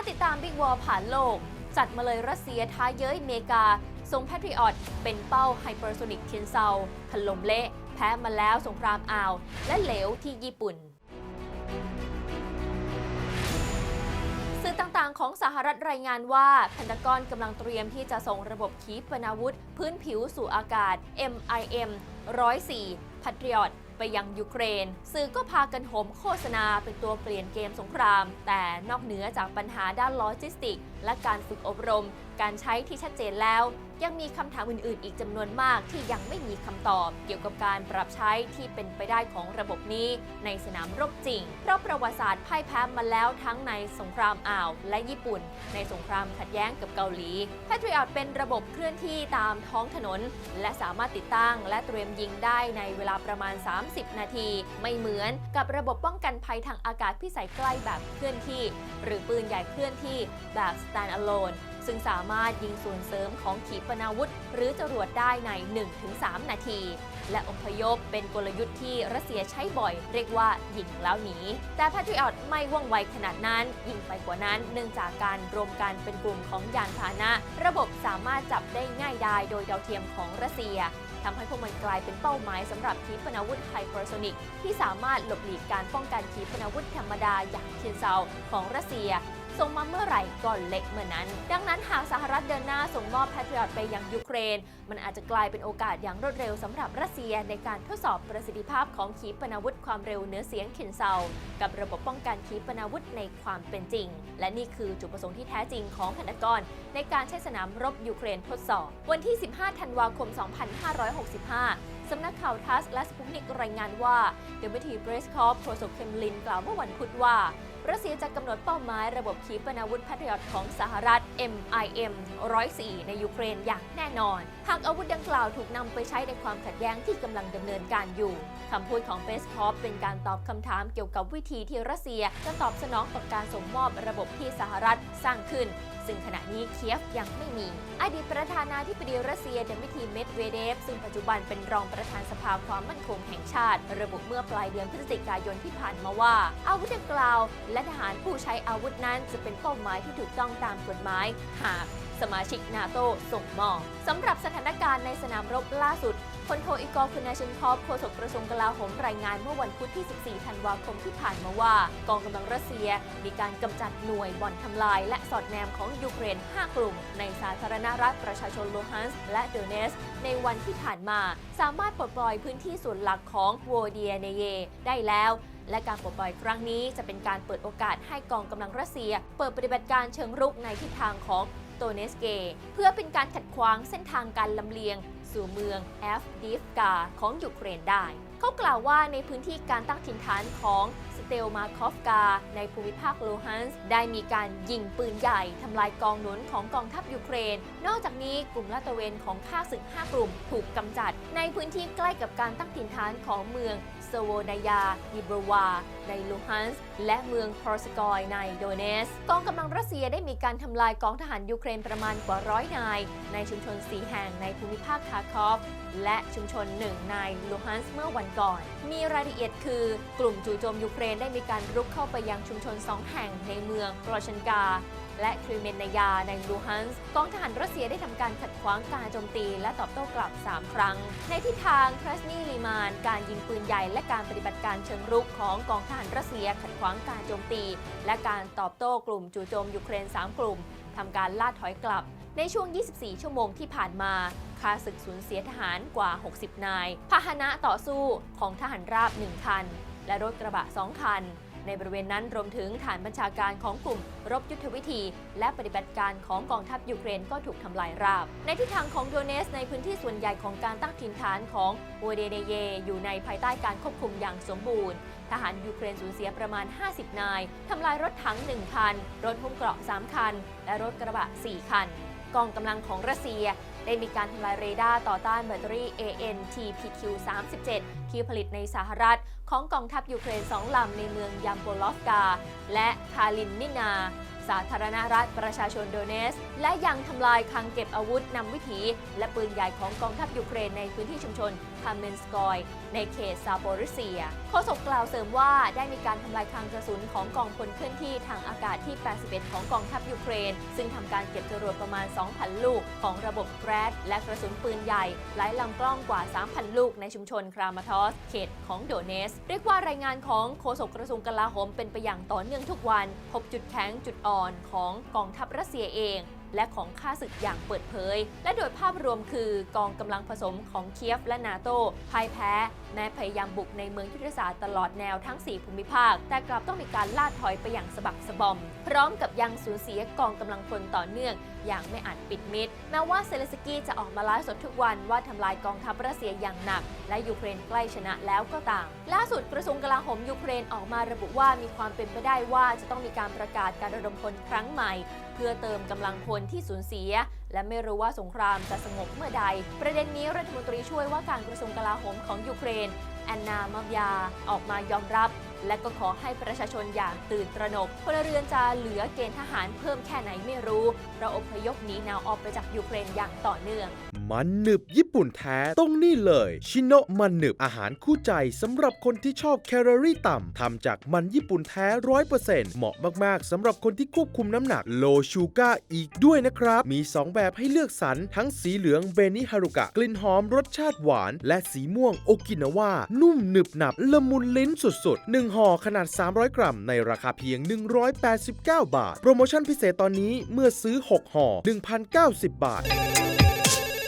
ารถติดตามบิ๊กวอลผ่านโลก จัดมาเลยรัสเซียท้าเย้ยเมกาทรงแพทริออตเป็นเป้าไฮเปอร์โซนิกเทียนเซาถล่มเละ แพ้มาแล้วสงครามอ่าว และเหลวที่ญี่ปุ่นสื่อต่างๆ ของสหรัฐรายงานว่าแพนตากอนกำลังเตรียมที่จะส่งระบบขีปนาวุธ พื้นผิวสู่อากาศ MIM 104 Patriot ไปยังยูเครน สื่อก็พากันโหมโฆษณาเป็นตัวเปลี่ยนเกมสงคราม แต่นอกเหนือจากปัญหาด้านโลจิสติก และการฝึกอบรม การใช้ที่ชัดเจนแล้ว ยังมีคำถามอื่นๆ อีกจำนวนมากที่ยังไม่มีคำตอบ เกี่ยวกับการปรับใช้ที่เป็นไปได้ของระบบนี้ ในสนามรบจริง เพราะประวัติศาสตร์พ่ายแพ้มาแล้วทั้งในสงครามอ่าวและญี่ปุ่น ในสงครามขัดแย้งกับเกาหลี Patriot เป็นระบบเคลื่อนที่ตามท้องถนน และสามารถติดตั้ง และเตรียมยิงได้ในเวลาประมาณ 30 นาที ไม่เหมือนกับระบบป้องกันภัยทางอากาศพิสัยใกล้แบบเคลื่อนที่ หรือปืนใหญ่เคลื่อนที่แบบ stand alone ซึ่งสามารถยิงส่วนเสริมของขีปนาวุธ หรือจรวดได้ใน 1-3 นาที และอพยพเป็นกลยุทธ์ที่รัสเซียใช้บ่อย เรียกว่ายิงแล้วหนี แต่ Patriot ไม่ว่องไวขนาดนั้น ยิงไปกว่านั้น เนื่องจากการรวมกันเป็นกลุ่มของยานพาหนะ ระบบสามารถจับได้ง่ายดายโดยดาวเทียมของรัสเซียทำให้พวกมันกลายเป็นเป้าหมายสำหรับขีปนาวุธไฮเปอร์โซนิกที่สามารถหลบหลีกการป้องกันขีปนาวุธธรรมดาอย่างเทียนเซาของรัสเซีย ส่งมาเมื่อไหร่ก็เละเมื่อนั้น ดังนั้นหากสหรัฐเดินหน้าส่งมอบแพทริอตไปยังยูเครน มันอาจจะกลายเป็นโอกาสอย่างรวดเร็วสำหรับรัสเซียในการทดสอบประสิทธิภาพของขีปนาวุธความเร็วเหนือเสียงเคนเซา กับระบบป้องกันขีปนาวุธในความเป็นจริง และนี่คือจุดประสงค์ที่แท้จริงของแพนตากอนในการใช้สนามรบยูเครนทดสอบ วันที่ 15 ธันวาคม 2565สำนักข่าวทัสและสปุกนิกรายงานว่า เดมิทีเบรสคอฟโฆษกเคมลินกล่าวเมื่อวันพุธว่า รัสเซียจะกำหนดเป้าหมายระบบขีปนาวุธพัทยอตของสหรัฐ MIM 104 ในยูเครนอย่างแน่นอน หากอาวุธดังกล่าวถูกนำไปใช้ในความขัดแย้งที่กำลังดำเนินการอยู่คำพูดของเบสคอฟเป็นการตอบคำถามเกี่ยวกับวิธีที่รัสเซียจะตอบสนองต่อการส่งมอบระบบที่สหรัฐสร้างขึ้น ซึ่งขณะนี้เคียฟยังไม่มี อดีตประธานาธิบดีรัสเซียเดมิทีเมดเวเดฟ ซึ่งปัจจุบันเป็นรองประธานสภาความมั่นคงแห่งชาติ ระบุเมื่อปลายเดือนพฤศจิกายนที่ผ่านมาว่า อาวุธดังกล่าว และทหารผู้ใช้อาวุธนั้นจะเป็นเป้าหมายที่ถูกต้องตามกฎหมาย หากสมาชิกนาโตส่งมอบสำหรับสถานการณ์ในสนามรบล่าสุด พลโทอีกอร์คุนาชินคอฟโฆษกกระทรวงกลาโหมรายงานเมื่อวันพุธที่ 14 ธันวาคมที่ผ่านมาว่า กองกำลังรัสเซียมีการกำจัดหน่วยบ่อนทำลาย และสอดแนมของยูเครน 5 กลุ่ม ในสาธารณรัฐประชาชนโลฮันส์และโดเนส ในวันที่ผ่านมา สามารถปลดปล่อยพื้นที่ส่วนหลักของโวเดียเนเยได้แล้วและการปลดปล่อยครั้งนี้จะเป็นการเปิดโอกาสให้กองกำลังรัสเซีย เปิดปฏิบัติการเชิงรุกในทิศทางของ โตเนสเก เพื่อเป็นการขัดขวางเส้นทางการลำเลียง สู่เมืองแอฟดิฟกาของยูเครนได้ เขากล่าวว่าในพื้นที่การตั้งถิ่นฐานของสเตลมาคอฟกา ในภูมิภาคโลฮันส์ได้มีการยิงปืนใหญ่ทำลายกองหนุนของกองทัพยูเครน นอกจากนี้กลุ่มลาดตระเวนของข้าศึก 5 กลุ่มถูกกำจัด ในพื้นที่ใกล้กับการตั้งถิ่นฐานของเมืองสโวนายาดิบรวา ในลูฮันส์ และเมืองทอร์สกอยในโดเนส กองกำลังรัสเซียได้มีการทำลายกองทหารยูเครนประมาณกว่าร้อยนาย ในชุมชน 4 แห่งในภูมิภาคคาคอฟ และชุมชนหนึ่งในลูฮันส์เมื่อวันก่อน มีรายละเอียดคือกลุ่มจู่โจมยูเครนได้มีการรุกเข้าไปยังชุมชน 2 แห่งในเมืองโรชันกา และคริเมนนายาในลูฮันส์กองทหารรัสเซียได้ทำการขัดขวางการโจมตีและตอบโต้กลับ 3 ครั้ง ในทิศทางครัสนีลีมาน การยิงปืนใหญ่และการปฏิบัติการเชิงรุกของกองทหารรัสเซียขัดขวางการโจมตี และการตอบโต้กลุ่มจู่โจมยูเครน 3 กลุ่มทำการล่าถอยกลับ ในช่วง 24 ชั่วโมงที่ผ่านมาค่าศึกสูญเสียทหารกว่า 60 นาย พาหนะต่อสู้ของทหารราบ 1 คัน และรถกระบะ 2 คัน ในบริเวณนั้นรวมถึงฐานบัญชาการของกลุ่ม รบยุทธวิธี และปฏิบัติการของกองทัพยูเครนก็ถูกทำลายราบ ในทิศทางของโดเนส ในพื้นที่ส่วนใหญ่ของการตั้งถิ่นฐานของโวเดเนเย อยู่ในภายใต้การควบคุมอย่างสมบูรณ์ ทหารยูเครนสูญเสียประมาณ 50 นายทำลายรถถัง 1 คัน รถหุ้มเกราะ 3 คัน และรถกระบะ 4 คัน กองกำลังของรัสเซีย ได้มีการทำลายเรดาร์ต่อต้านแบตเตอรี่ ANTPQ-37 ที่ผลิตในสหรัฐ ของกองทัพยูเครน2ลำในเมืองยามโปลอฟกา และคาลินนินา สาธารณรัฐประชาชนโดเนส และยังทำลายคลังเก็บอาวุธนำวิถี และปืนใหญ่ของกองทัพยูเครนในพื้นที่ชุมชนคาเมนสกอย ในเขตซาโปริเซียโฆษกกล่าวเสริมว่าได้มีการทำลายคลังกระสุนของกองพลเคลื่อนที่ทางอากาศที่ 81 ของกองทัพยูเครน ซึ่งทำการเก็บจรวดประมาณ 2,000 ลูกของระบบแกรดและกระสุนปืนใหญ่หลายลำกล้องกว่า 3,000 ลูกในชุมชนครามาทอส เขตของโดเนส เรียกว่ารายงานของโฆษกกระทรวงกลาโหมเป็นไปอย่างต่อเนื่องทุกวัน พบจุดแข็งจุดอ่อนของกองทัพรัสเซียเอง และของข้าศึกอย่างเปิดเผย และโดยภาพรวมคือกองกำลังผสมของเคียฟและนาโตพ่ายแพ้ แม้พยายามบุกในเมืองยุทธศาสตร์ตลอดแนวทั้ง 4 ภูมิภาค แต่กลับต้องมีการล่าถอยไปอย่างสะบักสะบอม พร้อมกับยังสูญเสียกองกำลังพลต่อเนื่อง อย่างไม่อาจปิดมิดแม้ว่าเซเลสกี้จะออกมาไลฟ์สดทุกวันว่าทำลายกองทัพรัสเซียอย่างหนัก และยูเครนใกล้ชนะแล้วก็ตาม ล่าสุดกระทรวงกลาโหมยูเครนออกมาระบุว่ามีความเป็นไปได้ว่าจะต้องมีการประกาศการระดมพลครั้งใหม่ พื่อเติมกำลังพลที่สูญเสีย และไม่รู้ว่าสงครามจะสงบเมื่อใด ประเด็นนี้รัฐมนตรีช่วยว่าการกระทรวงกลาโหมของยูเครนแอนนามายา ออกมายอมรับ และก็ขอให้ประชาชนอย่างตื่นตระหนกพลเรือนจะเหลือเกณฑ์ทหารเพิ่มแค่ไหนไม่รู้เราอพยพหนีหนาวออกไปจากยูเครนอย่างต่อเนื่อง มันหนึบญี่ปุ่นแท้ต้องนี่เลยชิโนะมันหนึบอาหารคู่ใจสำหรับคนที่ชอบแคลอรี่ต่ำทำจากมันญี่ปุ่นแท้ร้อยเปอร์เซ็นต์เหมาะมากๆสำหรับคนที่ควบคุมน้ำหนักโลชูก้าอีกด้วยนะครับ มี 2 แบบให้เลือกสรรทั้งสีเหลืองเบนิฮารุกะ กลิ่นหอมรสชาติหวาน และสีม่วงโอกินาว่านุ่มหนึบหนับละมุนลิ้นสุดๆ1ห่อขนาด 300 กรัม ในราคาเพียง 189 บาท โปรโมชั่นพิเศษตอนนี้เมื่อซื้อ 6ห่อ1,090 บาท